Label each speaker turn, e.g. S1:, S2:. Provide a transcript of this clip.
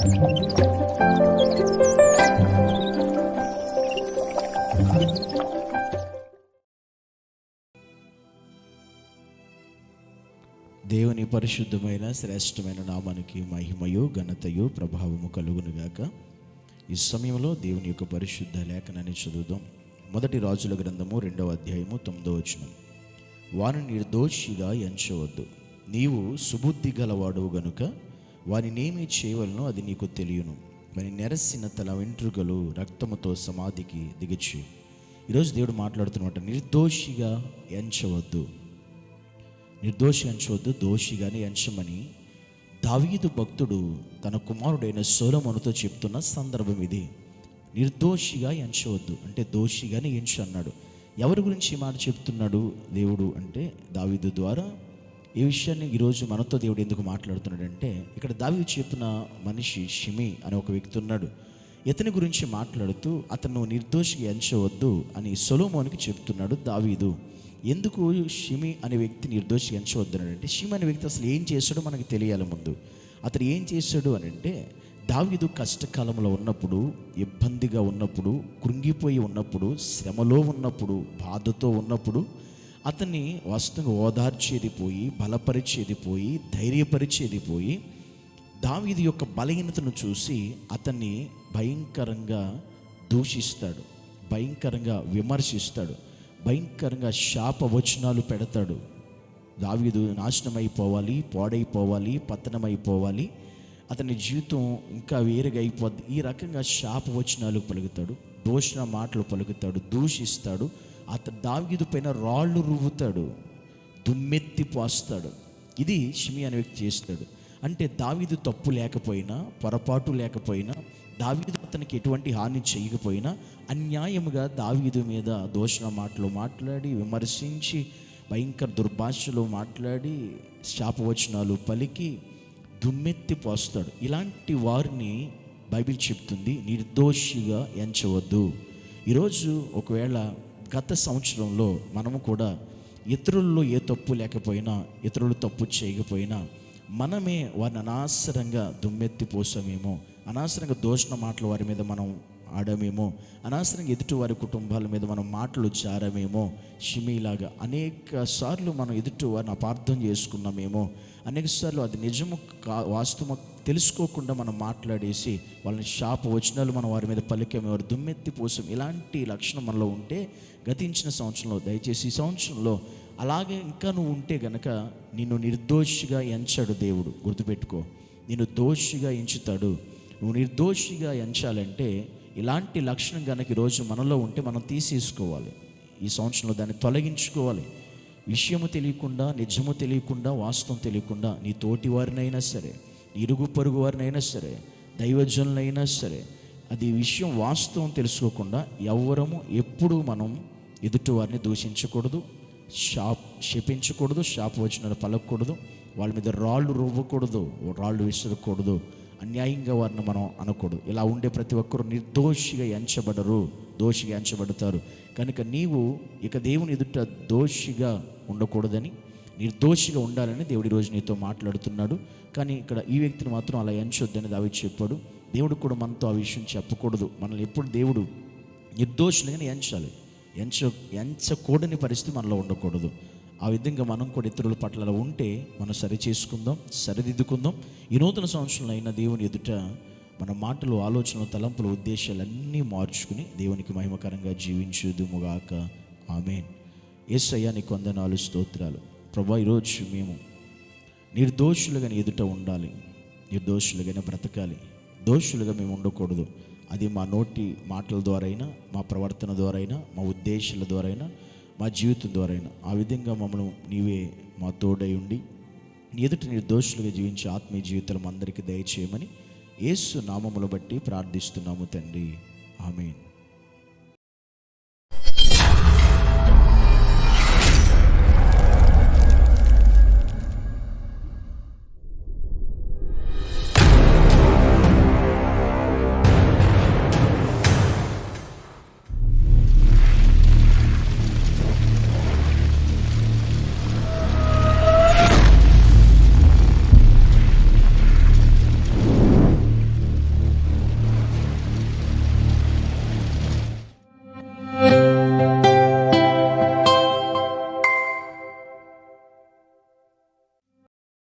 S1: దేవుని పరిశుద్ధమైన శ్రేష్టమైన నామానికి మహిమయు ఘనతయు ప్రభావము కలుగునుగాక. ఈ సమయంలో దేవుని యొక్క పరిశుద్ధ లేఖనాన్ని చదువుదాం. మొదటి రాజుల గ్రంథము రెండవ అధ్యాయము తొమ్మిదో వచనం. వారిని నిర్దోషిగా ఎంచవద్దు. నీవు సుబుద్ధి గలవాడు గనుక వారినేమి చేయవలనో అది నీకు తెలియను. మరి నెరసిన తల వెంట్రుకలు రక్తముతో సమాధికి దిగచ్చు ఈరోజు దేవుడు మాట్లాడుతున్నమాట నిర్దోషిగా ఎంచవద్దు. నిర్దోషి ఎంచవద్దు దోషిగానే ఎంచమని దావీదు భక్తుడు తన కుమారుడైన సోలమనుతో చెప్తున్న సందర్భం ఇది. నిర్దోషిగా ఎంచవద్దు అంటే దోషిగానే ఎంచు అన్నాడు. ఎవరి గురించి ఈ మాట చెప్తున్నాడు దేవుడు అంటే దావీదు ద్వారా ఈ విషయాన్ని ఈరోజు మనతో దేవుడు ఎందుకు మాట్లాడుతున్నాడంటే ఇక్కడ దావి చెప్పిన మనిషి షిమి అనే ఒక వ్యక్తి ఉన్నాడు. ఇతని గురించి మాట్లాడుతూ అతను నిర్దోషిగా ఎంచవద్దు అని సొలోమోనికి చెప్తున్నాడు దావీదు. ఎందుకు షిమి అనే వ్యక్తి నిర్దోషి ఎంచవద్దనంటే షిమి అనే వ్యక్తి అసలు ఏం చేశాడో మనకు తెలియాలి ముందు. అతను ఏం చేశాడు అని అంటే దావీదు కష్టకాలంలో ఉన్నప్పుడు ఇబ్బందిగా ఉన్నప్పుడు కృంగిపోయి ఉన్నప్పుడు శ్రమలో ఉన్నప్పుడు బాధతో ఉన్నప్పుడు అతన్ని వాస్తవంగా ఓదార్చేది పోయి బలపరిచేది పోయి ధైర్యపరిచేది పోయి దావీది యొక్క బలహీనతను చూసి అతన్ని భయంకరంగా దూషిస్తాడు భయంకరంగా విమర్శిస్తాడు భయంకరంగా శాపవచనాలు పెడతాడు. దావీదు నాశనం అయిపోవాలి పాడైపోవాలి పతనమైపోవాలి. అతని జీవితం ఇంకా వేరుగా అయిపోద్ది ఈ రకంగా శాపవచనాలు పలుకుతాడు దోషణ మాటలు పలుకుతాడు దూషిస్తాడు అతను దావీదు పైన రాళ్ళు రువ్వుతాడు దుమ్మెత్తి పోస్తాడు. ఇది షిమి అనే వ్యక్తి చేస్తాడు అంటే దావీదు తప్పు లేకపోయినా పొరపాటు లేకపోయినా దావీదు అతనికి ఎటువంటి హాని చేయకపోయినా అన్యాయముగా దావీదు మీద దోషణ మాటలు మాట్లాడి విమర్శించి భయంకర దుర్భాషలో మాట్లాడి శాపవచనాలు పలికి దుమ్మెత్తి పోస్తాడు. ఇలాంటి వారిని బైబిల్ చెప్తుంది నిర్దోషిగా ఎంచవద్దు. ఈరోజు ఒకవేళ గత సంవత్సరంలో మనము కూడా ఇతరుల్లో ఏ తప్పు లేకపోయినా ఇతరులు తప్పు చేయకపోయినా మనమే వారిని అనవసరంగా దుమ్మెత్తి పోసామేమో. అనవసరంగా దోషణ మాటలు వారి మీద మనం ఆడమేమో. అనవసరంగా ఎదుటి వారి కుటుంబాల మీద మనం మాటలు జారమేమో. షిమీలాగా అనేక సార్లు మనం ఎదుటి వారిని అపార్థం చేసుకున్నామేమో. అనేక సార్లు అది నిజము కా వాస్తవం తెలుసుకోకుండా మనం మాట్లాడేసి వాళ్ళని శాప వచనాలు మనం వారి మీద పలికాము వారు దుమ్మెత్తి పోసం. ఇలాంటి లక్షణం మనలో ఉంటే గతించిన సంవత్సరంలో దయచేసి ఈ సంవత్సరంలో అలాగే ఇంకా నువ్వు ఉంటే గనక నిన్ను నిర్దోషిగా ఎంచాడు దేవుడు. గుర్తుపెట్టుకో. నిన్ను దోషిగా ఎంచుతాడు. నువ్వు నిర్దోషిగా ఎంచాలంటే ఇలాంటి లక్షణం కనుక ఈరోజు మనలో ఉంటే మనం తీసేసుకోవాలి. ఈ సంవత్సరంలో దాన్ని తొలగించుకోవాలి. విషయము తెలియకుండా నిజము తెలియకుండా వాస్తవం తెలియకుండా నీ తోటి వారినైనా సరే నీ ఇరుగు పొరుగు వారినైనా సరే దైవజనులైనా సరే అది విషయం వాస్తవం తెలుసుకోకుండా ఎవ్వరము ఎప్పుడు మనం ఎదుటి వారిని దూషించకూడదు షాప్ శపించకూడదు షాప్ వచ్చిన పలకూడదు వాళ్ళ మీద రాళ్ళు రువ్వకూడదు రాళ్ళు విసరకూడదు అన్యాయంగా వారిని మనం అనకూడదు. ఇలా ఉండే ప్రతి ఒక్కరు నిర్దోషిగా ఎంచబడరు దోషిగా ఎంచబడతారు. కనుక నీవు ఇక దేవుని ఎదుట దోషిగా ఉండకూడదని నిర్దోషిగా ఉండాలని దేవుడి రోజు నీతో మాట్లాడుతున్నాడు. కానీ ఇక్కడ ఈ వ్యక్తిని మాత్రం అలా ఎంచొద్దని దావి చెప్పాడు. దేవుడు కూడా మనతో ఆ విషయం చెప్పకూడదు. మనల్ని ఎప్పుడు దేవుడు నిర్దోషులుగానే ఎంచాలి. ఎంచ ఎంచకూడని పరిస్థితి మనలో ఉండకూడదు. ఆ విధంగా మనం కూడా ఇతరుల పట్ల ఉంటే మనం సరి చేసుకుందాం సరిదిద్దుకుందాం. ఈ నూతన సంవత్సరంలో అయిన దేవుని ఎదుట మన మాటలు ఆలోచనలు తలంపులు ఉద్దేశాలన్నీ మార్చుకుని దేవునికి మహిమకరంగా జీవించుదుముగాక. ఆమెన్. ఏసయ్యా నీకు వందనాలు స్తోత్రాలు. ప్రభా ఈరోజు మేము నిర్దోషులుగానే ఎదుట ఉండాలి. నిర్దోషులుగానే బ్రతకాలి. దోషులుగా మేము ఉండకూడదు. అది మా నోటి మాటల ద్వారా అయినా మా ప్రవర్తన ద్వారా అయినా మా ఉద్దేశాల ద్వారా అయినా మా జీవితం ద్వారా ఆ విధంగా మమ్మల్ని నీవే మా తోడై ఉండి నీ ఎదుట నిర్దోషులుగా జీవించే ఆత్మీయ జీవితాలు అందరికీ దయచేయమని యేసు నామములు బట్టి ప్రార్థిస్తున్నాము తండ్రి. ఆమెన్.